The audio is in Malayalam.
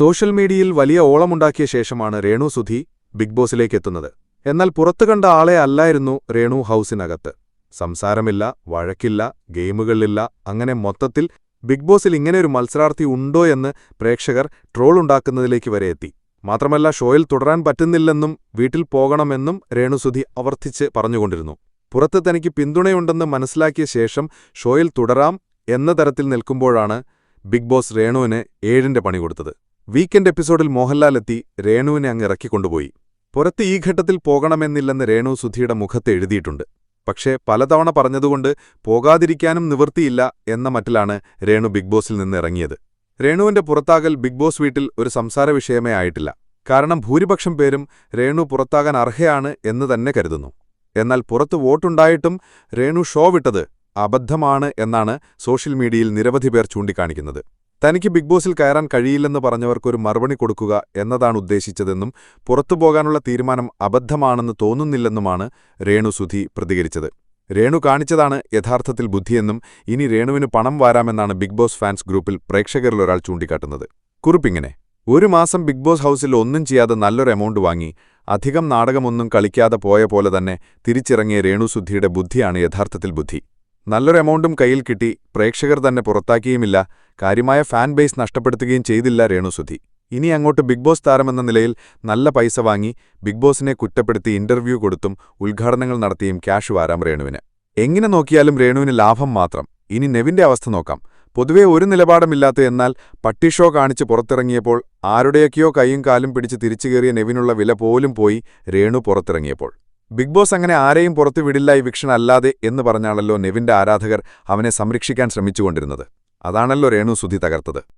സോഷ്യൽ മീഡിയയിൽ വലിയ ഓളമുണ്ടാക്കിയ ശേഷമാണ് രേണു സുധി ബിഗ് ബോസിലേക്ക് എത്തുന്നത്. എന്നാൽ പുറത്തു കണ്ട ആളെ അല്ലായിരുന്നു രേണു ഹൗസിനകത്ത്. സംസാരമില്ല വഴക്കില്ല ഗെയിമുകളില്ല അങ്ങനെ മൊത്തത്തിൽ ബിഗ് ബോസിൽ ഇങ്ങനെയൊരു മത്സരാർത്ഥി ഉണ്ടോ എന്ന് പ്രേക്ഷകർ ട്രോളുണ്ടാക്കുന്നതിലേക്ക് വരെ എത്തി. മാത്രമല്ല ഷോയിൽ തുടരാൻ പറ്റുന്നില്ലെന്നും വീട്ടിൽ പോകണമെന്നും രേണുസുധി ആവർത്തിച്ച് പറഞ്ഞുകൊണ്ടിരുന്നു. പുറത്ത് തനിക്ക് പിന്തുണയുണ്ടെന്ന് മനസ്സിലാക്കിയ ശേഷം ഷോയിൽ തുടരാം എന്ന തരത്തിൽ നിൽക്കുമ്പോഴാണ് ബിഗ് ബോസ് രേണുവിന് ഏഴിന്റെ പണി കൊടുത്തത്. വീക്കെൻഡ് എപ്പിസോഡിൽ മോഹൻലാൽ എത്തി രേണുവിനെ അങ്ങ് ഇറക്കിക്കൊണ്ടുപോയി. പുറത്ത് ഈ ഘട്ടത്തിൽ പോകണമെന്നില്ലെന്ന് രേണു സുധിയുടെ മുഖത്ത് എഴുതിയിട്ടുണ്ട്. പക്ഷേ പലതവണ പറഞ്ഞതുകൊണ്ട് പോകാതിരിക്കാനും നിവൃത്തിയില്ല എന്ന മട്ടിലാണ് രേണു ബിഗ് ബോസിൽ നിന്ന് ഇറങ്ങിയത്. രേണുവിന്റെ പുറത്താകൽ ബിഗ് ബോസ് വീട്ടിൽ ഒരു സംസാര വിഷയമേ ആയിട്ടില്ല. കാരണം ഭൂരിപക്ഷം പേരും രേണു പുറത്താകാൻ അർഹയാണ് എന്ന് തന്നെ കരുതുന്നു. എന്നാൽ പുറത്ത് വോട്ടുണ്ടായിട്ടും രേണു ഷോ വിട്ടത് അബദ്ധമാണ് എന്നാണ് സോഷ്യൽ മീഡിയയിൽ നിരവധി പേർ ചൂണ്ടിക്കാണിക്കുന്നത്. തനിക്ക് ബിഗ് ബോസിൽ കയറാൻ കഴിയില്ലെന്ന് പറഞ്ഞവർക്കൊരു മറുപടി കൊടുക്കുക എന്നതാണ് ഉദ്ദേശിച്ചതെന്നും പുറത്തു പോകാനുള്ള തീരുമാനം അബദ്ധമാണെന്ന് തോന്നുന്നില്ലെന്നുമാണ് രേണു സുധി പ്രതികരിച്ചത്. രേണു കാണിച്ചതാണ് യഥാർത്ഥത്തിൽ ബുദ്ധിയെന്നും ഇനി രേണുവിന് പണം വാരാമെന്നാണ് ബിഗ് ബോസ് ഫാൻസ് ഗ്രൂപ്പിൽ പ്രേക്ഷകരിലൊരാൾ ചൂണ്ടിക്കാട്ടുന്നത്. കുറിപ്പിങ്ങനെ ഒരു മാസം ബിഗ് ബോസ് ഹൗസിൽ ഒന്നും ചെയ്യാതെ നല്ലൊരു എമൗണ്ട് വാങ്ങി അധികം നാടകമൊന്നും കളിക്കാതെ പോയ പോലെ തന്നെ തിരിച്ചിറങ്ങിയ രേണുസുദ്ധിയുടെ ബുദ്ധിയാണ് യഥാർത്ഥത്തിൽ ബുദ്ധി. നല്ലൊരു എമൗണ്ടും കയ്യിൽ കിട്ടി പ്രേക്ഷകർ തന്നെ പുറത്താക്കിയുമില്ല കാര്യമായ ഫാൻ ബേസ് നഷ്ടപ്പെടുത്തുകയും ചെയ്തില്ല രേണുസുധി. ഇനി അങ്ങോട്ട് ബിഗ് ബോസ് താരമെന്ന നിലയിൽ നല്ല പൈസ വാങ്ങി ബിഗ് ബോസിനെ കുറ്റപ്പെടുത്തി ഇന്റർവ്യൂ കൊടുത്തും ഉദ്ഘാടനങ്ങൾ നടത്തിയും ക്യാഷ് വാരാം രേണുവിന്. എങ്ങനെ നോക്കിയാലും രേണുവിന് ലാഭം മാത്രം. ഇനി നെവിന്റെ അവസ്ഥ നോക്കാം. പൊതുവേ ഒരു നിലപാടുമില്ലാത്ത എന്നാൽ പട്ടിഷോ കാണിച്ച് പുറത്തിറങ്ങിയപ്പോൾ ആരുടെയൊക്കെയോ കൈയും കാലും പിടിച്ച് തിരിച്ചുകയറിയ നെവിനുള്ള വില പോലും പോയി രേണു പുറത്തിറങ്ങിയപ്പോൾ. ബിഗ് ബോസ് അങ്ങനെ ആരെയും പുറത്തു വിടില്ല ഈ വിക്ഷൻ അല്ലാതെ എന്ന് പറഞ്ഞാണല്ലോ നെവിന്റെ ആരാധകർ അവനെ സംരക്ഷിക്കാൻ ശ്രമിച്ചുകൊണ്ടിരുന്നത്. അതാണല്ലോ രേണു സുധി തകർത്തത്.